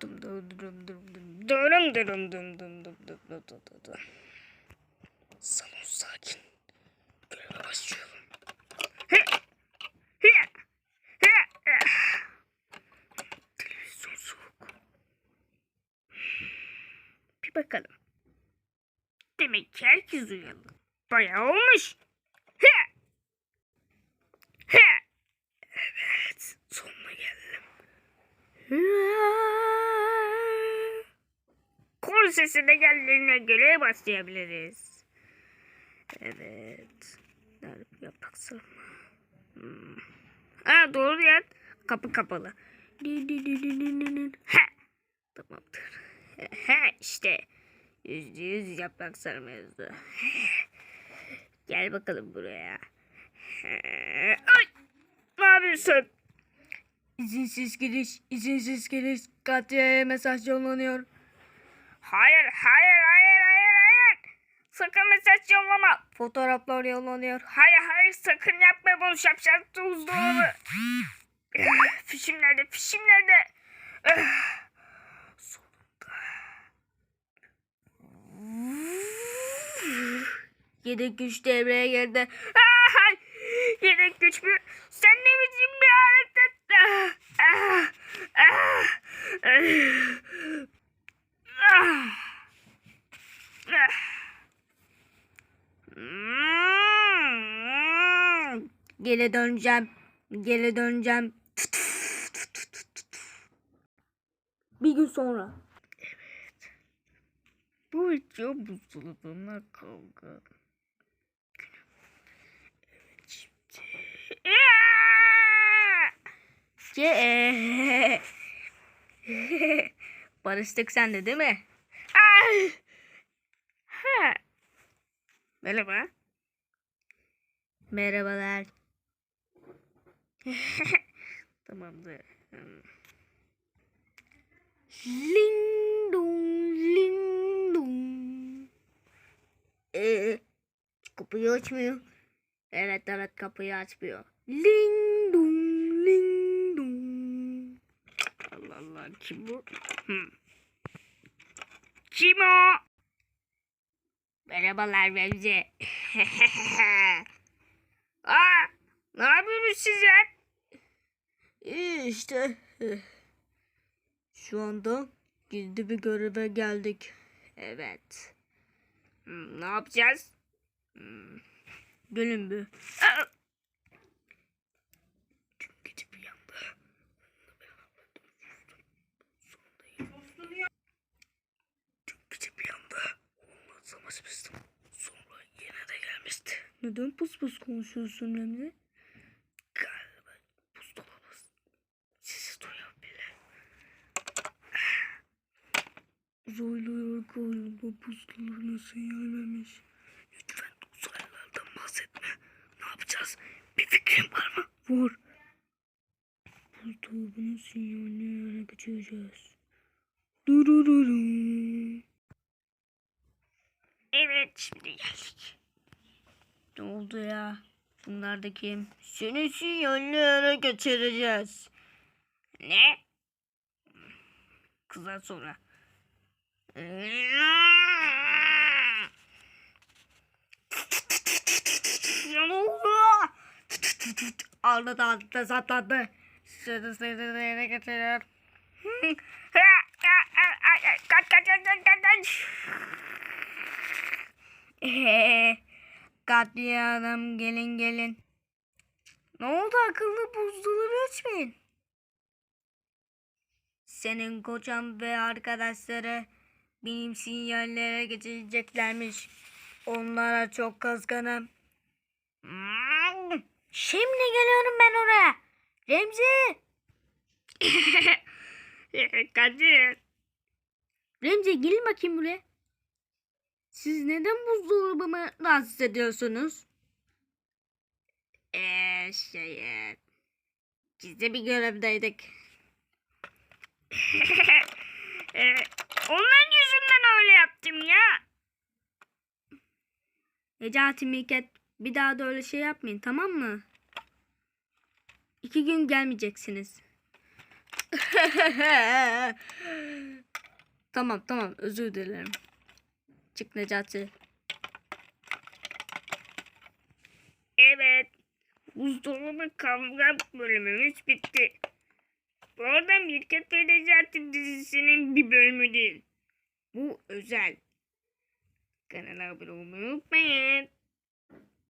Dum dum dum dum dum dum dum dum dum dum dum dum dum dum. Salon sakin. Göreve başlıyorum. Hı! Hı! Hı! Hı! Televizyon soğuk. Bir bakalım. Demek ki herkes uyandı. Bayağı olmuş. Hı! Hı! Evet, sonuna geldim. Kol sesine geldiğine göre başlayabiliriz. Evet. Yaprak sarma? Hmm. Ha doğru ya. Kapı kapalı. Ha. Tamamdır. Ha işte. Yüzde yüz yaprak sarma yazdı. Gel bakalım buraya. Ay. Ne yapıyorsun? İzinsiz giriş, izinsiz giriş. Katya'ya mesaj yollanıyor. Hayır, hayır, hayır, hayır, hayır. Sakın mesaj yollama. Fotoğraflar yollanıyor. Hayır, hayır, sakın yapma bunu şapşal buzdolabı. fişim nerede, fişim nerede? Sonunda. Yedek güç devreye girdi. Ah, yedek güç mü? Sen ne biçim bir alet? Geri döneceğim. Geri döneceğim. Bir gün sonra. Evet. Bu video buzdolabına kavga. Evet şimdi. Ce. Barıştık sen de değil mi? Ay. Ha. Merhaba. Merhabalar. Tamamdır. Ling dong, ling dong. Ee, kapıyı açmıyor. Evet evet kapıyı açmıyor. Ling dong, ling dong. Allah Allah kim bu? Hmm. Kim o? Merhabalar Remzi. Aa, ne yapıyorsunuz siz ya? İyi işte. Şu anda gizli bir göreve geldik. Evet. Hmm, ne yapacağız? Hmm, bir. Neden pus pus konuşuyorsun Remzi? Galiba buzdolabı sizi duyabilir. Uzaylılar galiba buzdolabına sinyal vermiş. Lütfen uzaylılardan bahsetme. Ne yapacağız? Bir fikrin var mı? Var. Buzdolabının sinyalini ele geçireceğiz. Durururu. Evet şimdi geldik. Ne oldu ya? Bunlar da kim? Seni sinyalini ele geçireceğiz. Ne? Kızlar sonra. Ya ne oldu? Aldı da zatladı. Seni yere getiriyor. Kaç kaç kaç kaç kaç kaç. Eee, Katliam gelin gelin. Ne oldu akıllı buzdolabı açmayın. Senin kocan ve arkadaşları benim sinyallere geçeceklermiş. Onlara çok kızgınım. Şimdi geliyorum ben oraya. Remzi. Kadir. Remzi gelin bakayım buraya. Siz neden buzdolabımı rahatsız ediyorsunuz? Eee şey e, Biz de bir görevdeydik. Ee, onların yüzünden öyle yaptım ya. Necati Miket bir daha da öyle şey yapmayın tamam mı? İki gün gelmeyeceksiniz. tamam tamam özür dilerim. Çık Necati. Evet. Buzdolabı kavga bölümümüz bitti. Bu arada Mirket ve Necati dizisinin bir bölümü değil. Bu özel. Kanala abone olmayı unutmayın.